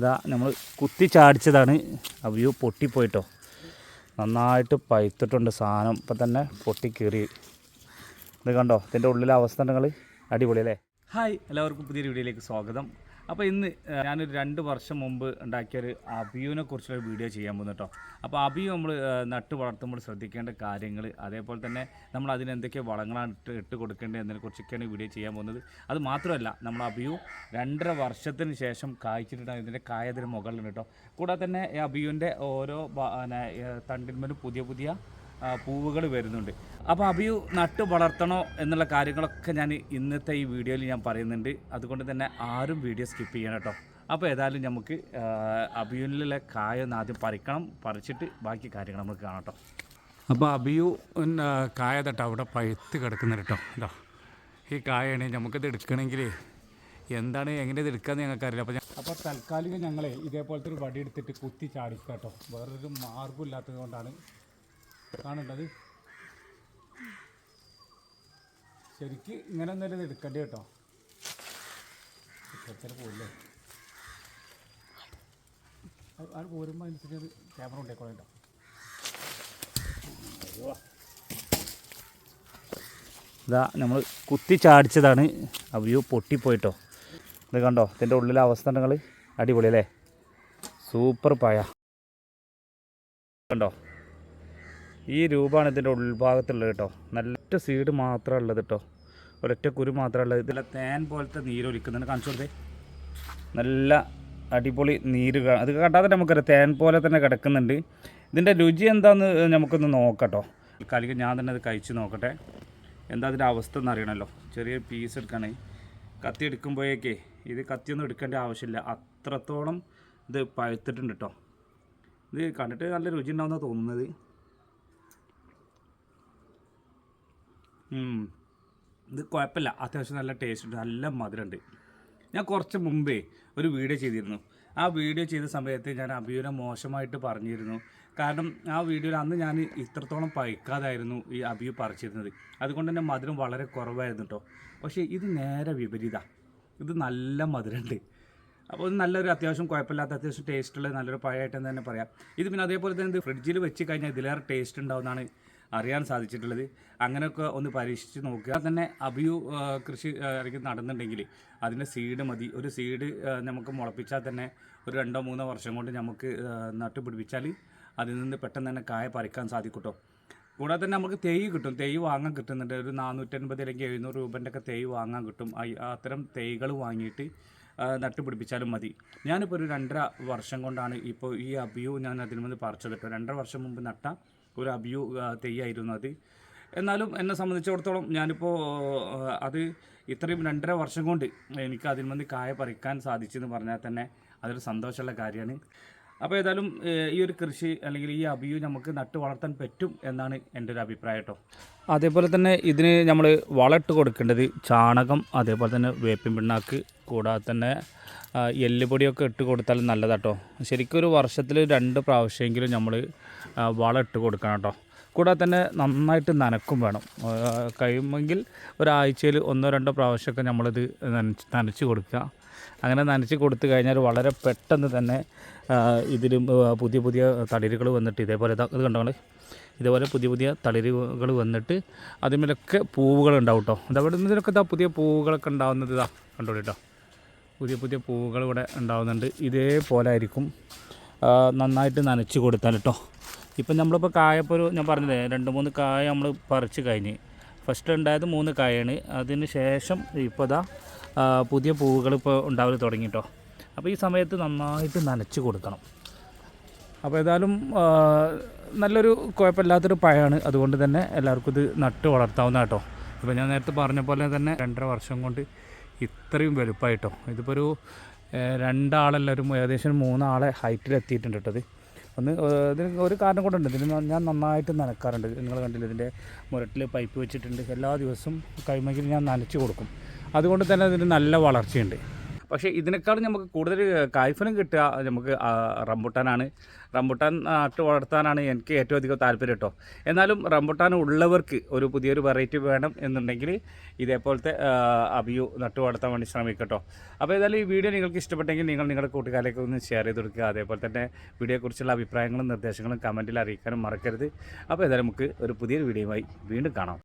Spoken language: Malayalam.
ഇതാ നമ്മൾ കുത്തി ചാടിച്ചതാണ്. അവ്യൂ പൊട്ടിപ്പോയിട്ടോ. നന്നായിട്ട് പൈത്തിട്ടുണ്ട് സാധനം. ഇപ്പം തന്നെ പൊട്ടി കീറി ഇത് കണ്ടോ? ഇതിന്റെ ഉള്ളിലെ അവസ്ഥ നിങ്ങൾ അടിപൊളി അല്ലേ? ഹായ്. എല്ലാവർക്കും പുതിയൊരു വീഡിയോയിലേക്ക് സ്വാഗതം. അപ്പോൾ ഇന്ന് ഞാനൊരു രണ്ട് വർഷം മുമ്പ് ഉണ്ടാക്കിയൊരു അബിയുവിനെ കുറിച്ചുള്ള വീഡിയോ ചെയ്യാൻ പോകുന്നു കേട്ടോ അപ്പോൾ അബിയു നമ്മൾ നട്ട് വളർത്തുമ്പോൾ ശ്രദ്ധിക്കേണ്ട കാര്യങ്ങൾ അതേപോലെ തന്നെ നമ്മൾ അതിന് എന്തൊക്കെ വളങ്ങളാണ് ഇട്ട് ഇട്ട് കൊടുക്കേണ്ടത് എന്നതിനെ കുറിച്ചൊക്കെയാണ് വീഡിയോ ചെയ്യാൻ പോകുന്നത്. അത് മാത്രമല്ല നമ്മൾ അബിയു രണ്ടര വർഷത്തിന് ശേഷം കായ്ച്ചിട്ടുണ്ടാകും ഇതിന്റെ കായതിന് മുകളിലുണ്ട് കേട്ടോ കൂടാതെ തന്നെ അബിയുവിന്റെ ഓരോ തണ്ടിന്മേലും പുതിയ പുതിയ പൂവുകൾ വരുന്നുണ്ട്. അപ്പോൾ അഭിയു നട്ട് വളർത്തണോ എന്നുള്ള കാര്യങ്ങളൊക്കെ ഞാൻ ഇന്നത്തെ ഈ വീഡിയോയിൽ ഞാൻ പറയുന്നുണ്ട്. അതുകൊണ്ട് തന്നെ ആരും വീഡിയോ സ്കിപ്പ് ചെയ്യണം കേട്ടോ. അപ്പോൾ ഏതായാലും നമുക്ക് അഭിയുനിലെ കായ ആദ്യം പറിക്കണം. പറിച്ചിട്ട് ബാക്കി കാര്യങ്ങൾ നമുക്ക് കാണാം കേട്ടോ. അപ്പോൾ അഭിയു കായ തട്ടോ അവിടെ പഴുത്ത് കിടക്കുന്നുണ്ട് കേട്ടോ. കേട്ടോ ഈ കായാണ് നമുക്കിത് എടുക്കണമെങ്കിൽ എന്താണ് എങ്ങനെ ഇത് എടുക്കാമെന്ന് ഞങ്ങൾക്കറിയില്ല അപ്പോൾ അപ്പോൾ തൽക്കാലികം ഞങ്ങളെ ഇതേപോലത്തെ ഒരു വടി എടുത്തിട്ട് കുത്തി ചാടിക്കുക കേട്ടോ. വേറൊരു മാർഗമില്ലാത്തത് കൊണ്ടാണ് കാണേണ്ടത്. ശരിക്ക് ഇങ്ങനെ ഒന്നും എടുക്കേണ്ടി കേട്ടോ. എത്ര പോയില്ലേ അത് പോരുമ്പോൾ അനുസരിച്ച് ക്യാമറ കൊണ്ടേക്കോളാം കേട്ടോ. ഇതാ നമ്മൾ കുത്തി ചാടിച്ചതാണ്. അവയോ പൊട്ടിപ്പോയിട്ടോ. ഇത് കണ്ടോ? ഇതിന്റെ ഉള്ളിലെ അവസ്ഥ നിങ്ങൾ അടിപൊളി അല്ലേ? സൂപ്പർ പായ. കണ്ടോ? ഈ രൂപമാണ് ഇതിന്റെ ഉൾഭാഗത്തുള്ളത് കേട്ടോ. നല്ല സീഡ് മാത്രമേ ഉള്ളത് കേട്ടോ. ഒരൊറ്റ കുരു മാത്രമേ ഉള്ളത് ഇതിലെ തേൻ പോലത്തെ നീരൊലിക്കുന്നുണ്ട് കാണിച്ചു കൊടുത്തേ. നല്ല അടിപൊളി നീര് അത് കണ്ടാൽ തന്നെ നമുക്കറിയാം. തേൻ പോലെ തന്നെ കിടക്കുന്നുണ്ട്. ഇതിന്റെ രുചി എന്താണെന്ന് നമുക്കൊന്ന് നോക്കട്ടോ. കാലിക്ക് ഞാൻ തന്നെ അത് കഴിച്ച് നോക്കട്ടെ. എന്താ അതിന്റെ അവസ്ഥ എന്ന് അറിയണമല്ലോ. ചെറിയ പീസ് എടുക്കണേ. കത്തി എടുക്കുമ്പോഴേക്കേ ഇത് കത്തിയൊന്നും എടുക്കേണ്ട ആവശ്യമില്ല. അത്രത്തോളം ഇത് പഴുത്തിട്ടുണ്ട് കേട്ടോ. ഇത് കണ്ടിട്ട് നല്ല രുചി ഉണ്ടാവുന്ന തോന്നുന്നത്. ഇത് കുഴപ്പമില്ല. അത്യാവശ്യം നല്ല ടേസ്റ്റ് ഉണ്ട്. നല്ല മധുരമുണ്ട്. ഞാൻ കുറച്ച് മുമ്പേ ഒരു വീഡിയോ ചെയ്തിരുന്നു. ആ വീഡിയോ ചെയ്ത സമയത്ത് ഞാൻ അഭിയുനെ മോശമായിട്ട് പറഞ്ഞിരുന്നു. കാരണം ആ വീഡിയോയിൽ അന്ന് ഞാൻ ഇത്രത്തോളം പഴിക്കാതായിരുന്നു ഈ അഭിയു പറിച്ചിരുന്നത്. അതുകൊണ്ട് തന്നെ മധുരം വളരെ കുറവായിരുന്നു കേട്ടോ പക്ഷേ ഇത് നേരെ വിപരീത. ഇത് നല്ല മധുരമുണ്ട്. അപ്പോൾ ഇത് നല്ലൊരു അത്യാവശ്യം കുഴപ്പമില്ലാത്ത അത്യാവശ്യം ടേസ്റ്റുള്ള നല്ലൊരു പഴയ എന്ന് തന്നെ പറയാം. ഇത് പിന്നെ അതേപോലെ തന്നെ ഇത് ഫ്രിഡ്ജിൽ വെച്ച് കഴിഞ്ഞാൽ ഇതിലേറെ ടേസ്റ്റ് ഉണ്ടാവുന്നതാണ് അറിയാൻ സാധിച്ചിട്ടുള്ളത്. അങ്ങനെയൊക്കെ ഒന്ന് പരീക്ഷിച്ച് നോക്കുക. തന്നെ അഭിയു കൃഷി ഇറക്കി നടന്നുണ്ടെങ്കിൽ അതിന്റെ സീഡ് മതി. ഒരു സീഡ് നമുക്ക് മുളപ്പിച്ചാൽ തന്നെ ഒരു രണ്ടോ മൂന്നോ വർഷം കൊണ്ട് നമുക്ക് നട്ടുപിടിപ്പിച്ചാൽ നട്ട് അതിൽ നിന്ന് പെട്ടെന്ന് തന്നെ കായ പറിക്കാൻ സാധിക്കട്ടോ. കൂടാതെ തന്നെ നമുക്ക് തേയ് കിട്ടും. തേയ് വാങ്ങാൻ കിട്ടുന്നുണ്ട്. ഒരു നാനൂറ്റൻപത് അല്ലെങ്കിൽ എഴുന്നൂറ് രൂപന്റെ ഒക്കെ തേയ് വാങ്ങാൻ കിട്ടും. അത്തരം തേയ്കൾ വാങ്ങിയിട്ട് നട്ടുപിടിപ്പിച്ചാലും നട്ട് മതി. ഞാനിപ്പോൾ ഒരു രണ്ടര വർഷം കൊണ്ടാണ് ഇപ്പോൾ ഈ അബിയു ഞാൻ അതിന് മുമ്പ് പറിച്ചത് കേട്ടോ. രണ്ടര വർഷം മുമ്പ് നട്ട ഒരു അബ്യൂ തെയ്യായിരുന്നു അത്. എന്നാലും എന്നെ സംബന്ധിച്ചിടത്തോളം ഞാനിപ്പോൾ അത് ഇത്രയും രണ്ടര വർഷം കൊണ്ട് എനിക്ക് അതിന് നിന്ന് കായ പറിക്കാൻ സാധിച്ചെന്ന് പറഞ്ഞാൽ തന്നെ അതൊരു സന്തോഷമുള്ള കാര്യമാണ്. അപ്പോൾ ഏതായാലും ഈ ഒരു കൃഷി അല്ലെങ്കിൽ ഈ അബിയു നമുക്ക് നട്ട് വളർത്താൻ പറ്റും എന്നാണ് എന്റെ ഒരു അഭിപ്രായം കേട്ടോ. അതേപോലെ തന്നെ ഇതിന് നമ്മൾ വളമിട്ട് കൊടുക്കേണ്ടത് ചാണകം അതേപോലെ തന്നെ വേപ്പിൻ പിണ്ണാക്ക് കൂടാതെ തന്നെ എല്ലുപൊടിയൊക്കെ ഇട്ട് കൊടുത്താൽ നല്ലതാട്ടോ ശരിക്കും ഒരു വർഷത്തിൽ രണ്ട് പ്രാവശ്യമെങ്കിലും നമ്മൾ വളം ഇട്ട് കൊടുക്കണം കേട്ടോ കൂടാതെ തന്നെ നന്നായിട്ട് നനക്കും വേണം. കഴിയുമെങ്കിൽ ഒരാഴ്ചയിൽ ഒന്നോ രണ്ടോ പ്രാവശ്യമൊക്കെ നമ്മളിത് നനച്ച് നനച്ച് കൊടുക്കുക. അങ്ങനെ നനച്ച് കൊടുത്തു കഴിഞ്ഞാൽ വളരെ പെട്ടെന്ന് തന്നെ ഇതിലും പുതിയ പുതിയ തളിരുകൾ വന്നിട്ട് ഇതേപോലെ ഇതാ ഇത് കണ്ടോ ഇതേപോലെ പുതിയ പുതിയ തളിരുകൾ വന്നിട്ട് അതിന്മേലൊക്കെ പൂവുകൾ ഉണ്ടാവും കേട്ടോ അതവിടെ നിന്നൊക്കെ ഇതാ പുതിയ പൂവുകളൊക്കെ ഉണ്ടാവുന്നത് ഇതാ കണ്ടോളൂ കേട്ടോ പുതിയ പുതിയ പൂവുകൾ ഇവിടെ ഉണ്ടാവുന്നുണ്ട്. ഇതേപോലെ ആയിരിക്കും നന്നായിട്ട് നനച്ച് കൊടുത്താൽ കേട്ടോ ഇപ്പം നമ്മളിപ്പോൾ കായപ്പോൾ ഒരു ഞാൻ പറഞ്ഞില്ലേ രണ്ട് മൂന്ന് കായ നമ്മൾ പറിച്ച് കഴിഞ്ഞ് ഫസ്റ്റ് ഉണ്ടായത് മൂന്ന് കായാണ്. അതിന് ശേഷം ഇപ്പോൾ ഇതാ പുതിയ പൂവുകൾ ഇപ്പോൾ ഉണ്ടാവൽ തുടങ്ങി കേട്ടോ. അപ്പോൾ ഈ സമയത്ത് നന്നായിട്ട് നനച്ച് കൊടുക്കണം. അപ്പോൾ ഏതായാലും നല്ലൊരു കുഴപ്പമില്ലാത്തൊരു പഴമാണ്. അതുകൊണ്ട് തന്നെ എല്ലാവർക്കും ഇത് നട്ട് വളർത്താവുന്ന കേട്ടോ. ഇപ്പോൾ ഞാൻ നേരത്തെ പറഞ്ഞ പോലെ തന്നെ രണ്ടര വർഷം കൊണ്ട് ഇത്രയും വലുപ്പമായിട്ടോ ഇതിപ്പോൾ ഒരു രണ്ടാളല്ല ഒരു ഏകദേശം മൂന്നാളെ ഹൈറ്റിൽ എത്തിയിട്ടുണ്ട് കേട്ടോ ഇത്. ഒന്ന് ഇതിന് ഒരു കാരണം കൊണ്ടുണ്ട് ഇതിന് ഞാൻ നന്നായിട്ട് നനക്കാറുണ്ട്. നിങ്ങൾ കണ്ടില്ല ഇതിന്റെ മുരട്ടിൽ പൈപ്പ് വെച്ചിട്ടുണ്ട്. എല്ലാ ദിവസവും കൈമകിൽ ഞാൻ നനച്ച് കൊടുക്കും. അതുകൊണ്ട് തന്നെ ഇതിന് നല്ല വളർച്ചയുണ്ട്. പക്ഷേ ഇതിനേക്കാളും നമുക്ക് കൂടുതൽ കായ്ഫലം കിട്ടുക നമുക്ക് റംബുട്ടാനാണ്. റംബുട്ടാൻ നട്ട് വളർത്താനാണ് എനിക്ക് ഏറ്റവും അധികം താല്പര്യം കേട്ടോ. എന്നാലും റംബുട്ടാൻ ഉള്ളവർക്ക് ഒരു പുതിയൊരു വെറൈറ്റി വേണം എന്നുണ്ടെങ്കിൽ ഇതേപോലത്തെ അബിയു നട്ട് വളർത്താൻ വേണ്ടി ശ്രമിക്കട്ടോ അപ്പോൾ ഏതായാലും ഈ വീഡിയോ നിങ്ങൾക്ക് ഇഷ്ടപ്പെട്ടെങ്കിൽ നിങ്ങൾ നിങ്ങളുടെ കൂട്ടുകാരിലേക്ക് ഒന്ന് ഷെയർ ചെയ്ത് കൊടുക്കുക. അതേപോലെ തന്നെ വീഡിയോയെക്കുറിച്ചുള്ള അഭിപ്രായങ്ങളും നിർദ്ദേശങ്ങളും കമന്റിൽ അറിയിക്കാനും മറക്കരുത്. അപ്പോൾ ഏതായാലും നമുക്ക് ഒരു പുതിയൊരു വീഡിയോയുമായി വീണ്ടും കാണാം.